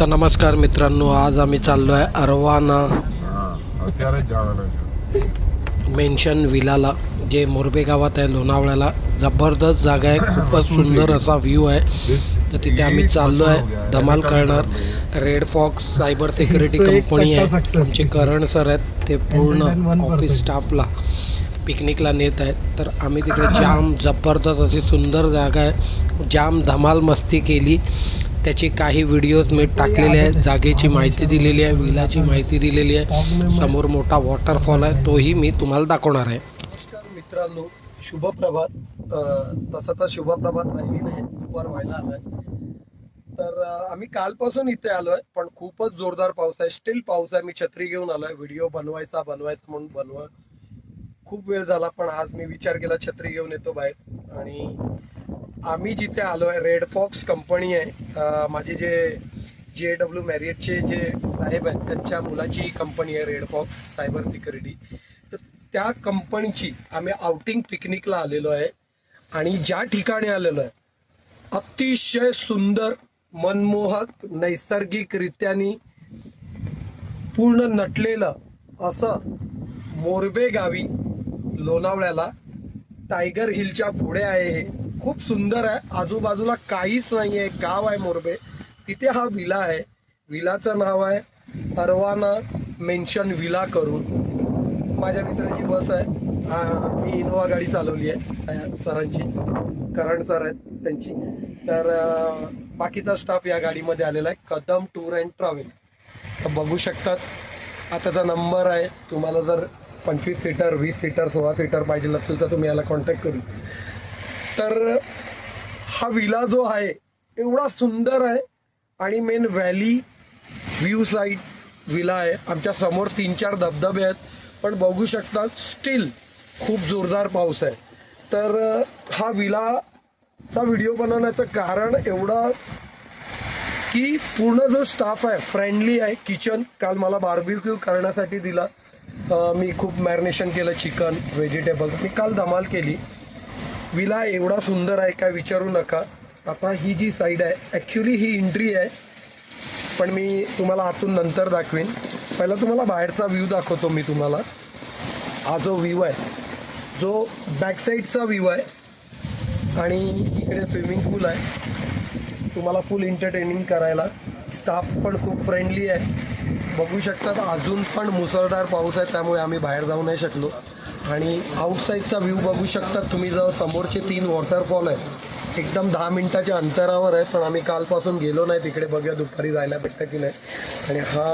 तर नमस्कार मित्रांनो आज आम्ही चाललो आहे अरवाना હા અત્યારે જ જવાના છે मेन्शन विलाला जे मोरबे गावात आहे लोणावळ्याला जबरदस्त जागा आहे खूपच सुंदर असा व्ह्यू आहे This- तर तिथे आम्ही हे चाललो कसं आहे हो गया? धमाल हे करणार कसं रेड फॉक्स सायबर सिक्युरिटी तो एक कंपनी टक्का आहे success. आमचे करण सर आहेत ते पूर्ण 101% ऑफिस स्टाफला पिकनिकला नेत आहेत तर आम्ही तिकडे जाम जबरदस्त अशी सुंदर जागा आहे जाम धमाल मस्ती केली त्याची काही व्हिडिओज मी टाकलेले आहेत. जागेची माहिती दिलेली आहे विलाची माहिती दिलेली आहे. समोर मोठा वॉटरफॉल आहे. तोही मी तुम्हाला दाखवणार आहे. नमस्कार मित्रांनो. शुभप्रभात. तसं तर शुभप्रभात राहिली नाही. दुपार व्हायला आलाय. तर आम्ही कालपासून इथे आलो आहे पण खूपच जोरदार पाऊस आहे. स्टील पाऊस आहे. मी छत्री घेऊन आलोय. व्हिडिओ बनवायचा बनवायचा म्हणून बनवा खूप वेळ झाला पण आज मी विचार केला छत्री घेऊन येतो बाहेर. आणि आम्ही जिथे आलो आहे रेड फॉक्स कंपनी आहे माझे जे जे डब्ल्यू मॅरियटचे जे साहेब आहेत त्यांच्या मुलाची कंपनी आहे रेड फॉक्स सायबर सिक्युरिटी तर त्या कंपनीची आम्ही आउटिंग पिकनिकला आलेलो आहे आणि ज्या ठिकाणी आलेलो आहे अतिशय सुंदर मनमोहक नैसर्गिकरित्याने पूर्ण नटलेलं असं मोरबे गावी लोणावळ्याला टायगर हिलच्या पुढे आहे हे. खूप सुंदर आहे. आजूबाजूला काहीच नाही आहे गाव आहे मोरबे. तिथे हा विला आहे. विलाचं नाव आहे परवाना मेन्शन विला करून. माझ्या मित्राची बस आहे. मी इनोवा गाडी चालवली आहे. सरांची. करण सर आहेत त्यांची. तर बाकीचा स्टाफ या गाडीमध्ये आलेला आहे. कदम टूर अँड ट्रॅव्हल तर बघू शकतात. आताचा नंबर आहे. तुम्हाला जर पंचवीस सीटर वीस सीटर सोळा सीटर पाहिजे असेल तर तुम्ही याला कॉन्टॅक्ट करू. तर हा विला जो आहे एवढा सुंदर आहे. आणि main valley view site villa आहे. आमच्यासमोर तीन चार धबधबे आहेत. पण बघू शकता स्टील खूप जोरदार पाऊस आहे. तर हा विलाचा व्हिडिओ बनवण्याचं कारण एवढं की पूर्ण जो स्टाफ आहे फ्रेंडली आहे किचन काल मला बार्बिक्यू करण्यासाठी दिला. मी खूप मॅरिनेशन केलं चिकन व्हेजिटेबल मी काल धमाल केली. विला एवढा सुंदर आहे काय विचारू नका. आता ही जी साईड आहे ॲक्च्युली ही एंट्री आहे. पण मी तुम्हाला आतून नंतर दाखवीन. पहिला तुम्हाला बाहेरचा व्ह्यू दाखवतो मी तुम्हाला. हा जो व्ह्यू आहे जो बॅक साईडचा व्ह्यू आहे आणि इकडे स्विमिंग पूल आहे. तुम्हाला फुल एंटरटेनिंग करायला. स्टाफ पण खूप फ्रेंडली आहे. बघू शकतात अजून पण मुसळधार पाऊस आहे त्यामुळे आम्ही बाहेर जाऊ नाही शकलो. आणि आउटसाईडचा व्ह्यू बघू शकता. तुम्ही जर समोरचे तीन वॉटरफॉल आहे एकदम दहा मिनिटाच्या अंतरावर आहे पण आम्ही कालपासून गेलो नाही. तिकडे बघूया दुपारी जायला भेटतं की नाही. आणि हा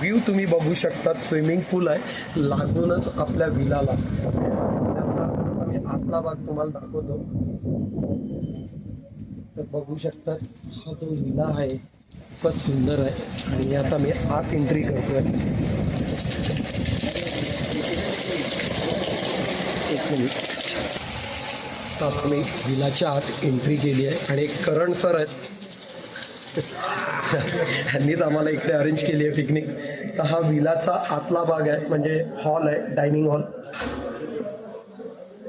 व्ह्यू तुम्ही बघू शकतात स्विमिंग पूल आहे. लागूनच आपल्या विलाला. त्याचा आम्ही आतला भाग तुम्हाला दाखवतो. तर बघू शकता हा जो विला आहे खूपच सुंदर आहे. आणि आता मी आत एंट्री आहे एक मिनिट तर आता मी विलाच्या आत एंट्री केली आहे आणि एक करण सर आहेत. ह्यांनीच आम्हाला इकडे अरेंज केली आहे पिकनिक तर हा विलाचा आतला भाग आहे म्हणजे हॉल आहे डायनिंग हॉल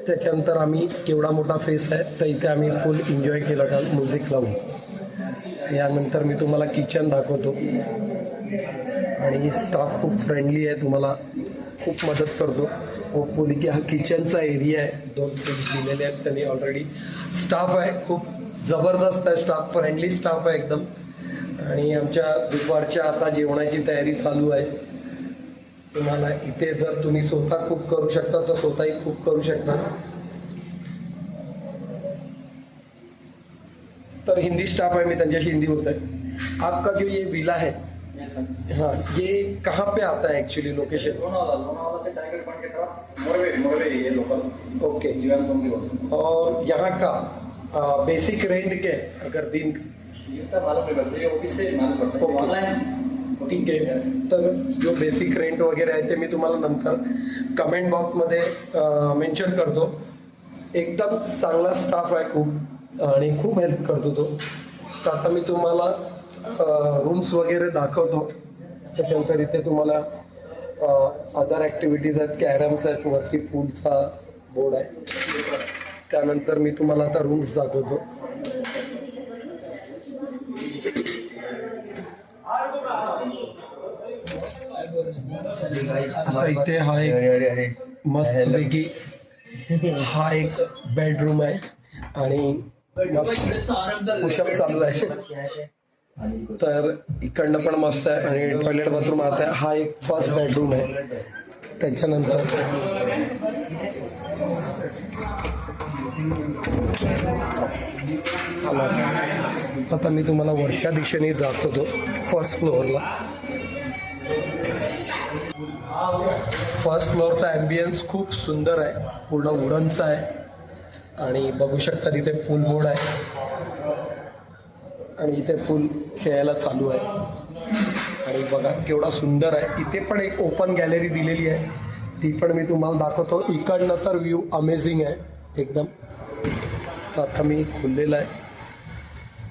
त्याच्यानंतर आम्ही केवढा मोठा फेस आहे तर इथे आम्ही फुल एन्जॉय केलं काल म्युझिक लावून. यानंतर मी तुम्हाला किचन दाखवतो. आणि स्टाफ खूप फ्रेंडली आहे. तुम्हाला खूप मदत करतो. होपफुली की हा किचनचा एरिया आहे. दोन फ्रीज दिलेले आहेत त्यांनी ऑलरेडी स्टाफ आहे. खूप जबरदस्त आहे स्टाफ फ्रेंडली स्टाफ आहे एकदम. आणि आमच्या दुपारच्या आता जेवणाची तयारी चालू आहे. तुम्हाला इथे जर तुम्ही स्वतः कुक करू शकता तर स्वतःही कुक करू शकता. तर हिंदी स्टाफ आहे. मी त्यांच्याशी हिंदी होता आहे आपका जो ये विला है हाँ ये कहाँ पे आता है एक्चुअली लोकेशन लोनावाला लोनावाला से टाइगर पॉइंट के तरफ ये लोकल ओके जीवन की और यहाँ का बेसिक रेंट है अगर दिन है ठीक आहे तर जो बेसिक रेंट वगैरे आहे ते मी तुम्हाला नंतर कमेंट बॉक्समध्ये मेन्शन करतो. एकदम चांगला स्टाफ आहे खूप आणि खूप हेल्प करतो तो. तर आता मी तुम्हाला रूम्स वगैरे दाखवतो. त्याच्यानंतर इथे तुम्हाला अदर ॲक्टिव्हिटीज आहेत. कॅरम्स आहेत वरती पूलचा बोर्ड आहे. त्यानंतर मी तुम्हाला आता रूम्स दाखवतो. आता इथे हा एक मस्तपैकी हा एक बेडरूम आहे. आणि मस्त पुशअप चालू आहे. तर इकडनं पण मस्त आहे आणि टॉयलेट बाथरूम आता आहे. हा एक फर्स्ट बेडरूम आहे. त्याच्यानंतर आता मी तुम्हाला वरच्या दिशेने दाखवतो फर्स्ट फ्लोअरला फर्स्ट फ्लोअरचा ॲम्बियन्स खूप सुंदर आहे पूर्ण वुडनचा आहे. आणि बघू शकता तिथे पूल बोर्ड आहे. आणि इथे फुल खेळायला चालू आहे. आणि बघा केवढा सुंदर आहे. इथे पण एक ओपन गॅलरी दिलेली आहे. ती पण मी तुम्हाला दाखवतो. इकडनं तर व्ह्यू अमेझिंग आहे. एकदम. तर आता मी खुललेला आहे.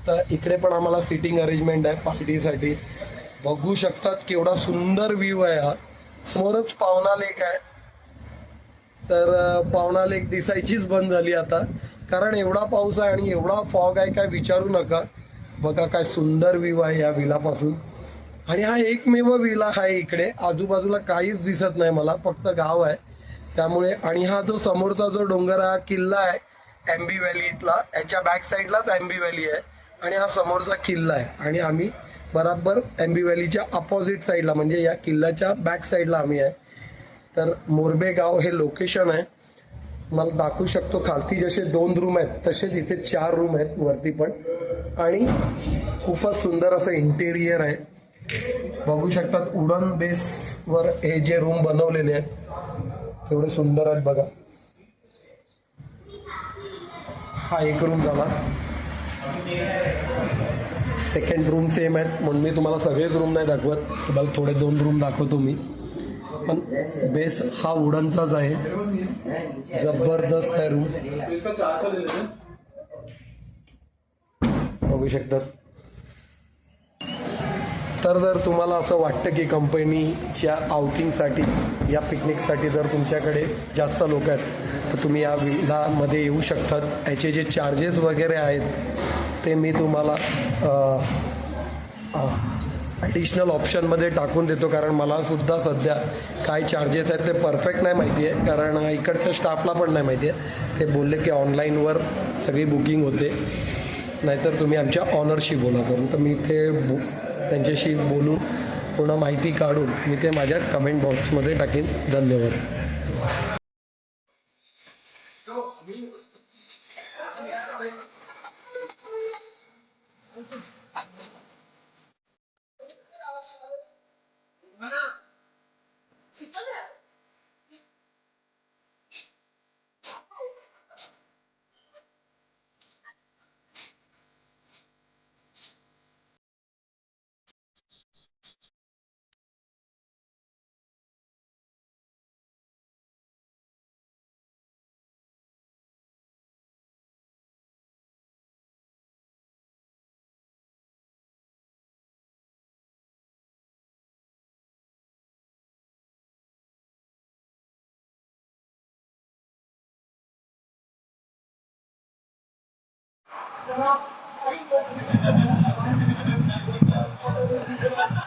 तर इकडे पण आम्हाला सिटिंग अरेंजमेंट आहे पार्टीसाठी बघू शकतात केवढा सुंदर व्ह्यू आहे हा. समोरच पावना लेक आहे. तर पावना लेक दिसायचीच बंद झाली आता. कारण एवढा पाऊस आहे आणि एवढा फॉग आहे काय विचारू नका. बघा काय सुंदर व्ह्यू आहे या विलापासून. आणि हा एकमेव विला आहे इकडे. आजूबाजूला काहीच दिसत नाही मला फक्त गाव आहे. त्यामुळे आणि हा जो समोरचा जो डोंगर हा किल्ला आहे एम्बी व्हॅली इथला. याच्या बॅक साईडलाच एम्बी व्हॅली आहे. आणि हा समोरचा किल्ला आहे. आणि आम्ही बराबर एम्बी व्हॅलीच्या अपोजिट साईडला म्हणजे या किल्ल्याच्या बॅक साईडला आम्ही आहे. तर मोरबे गाव हे लोकेशन आहे. मला दाखवू शकतो खालती जसे दोन रूम आहेत तसेच इथे चार रूम आहेत वरती पण. आणि खूपच सुंदर असं इंटेरियर आहे. बघू शकतात उडन बेसवर हे जे रूम बनवलेले आहेत तेवढे सुंदर आहेत बघा. हा एक रूम झाला. सेकंड रूम सेम आहेत म्हणून मी तुम्हाला सगळेच रूम नाही दाखवत. तुम्हाला थोडे दोन रूम दाखवतो मी. पण बेस हा वुडनचाच आहे. जबरदस्त आहे रूम. बघू शकतात. तर जर तुम्हाला असं वाटतं की कंपनीच्या आउटिंगसाठी या पिकनिकसाठी जर तुमच्याकडे जास्त लोक आहेत तर तुम्ही या विलामध्ये येऊ शकतात. याचे जे चार्जेस वगैरे आहेत ते मी तुम्हाला ॲडिशनल ऑप्शनमध्ये टाकून देतो कारण मला सुद्धा सध्या काय चार्जेस आहेत ते परफेक्ट नाही माहिती आहे कारण इकडच्या स्टाफला पण नाही माहिती आहे ते बोलले की ऑनलाईनवर सगळी बुकिंग होते. नाहीतर तुम्ही आमच्या ऑनरशी बोला करून. तर मी ते बु त्यांच्याशी बोलून पूर्ण माहिती काढून मी ते माझ्या कमेंट बॉक्समध्ये टाकेन. धन्यवाद. Thank you.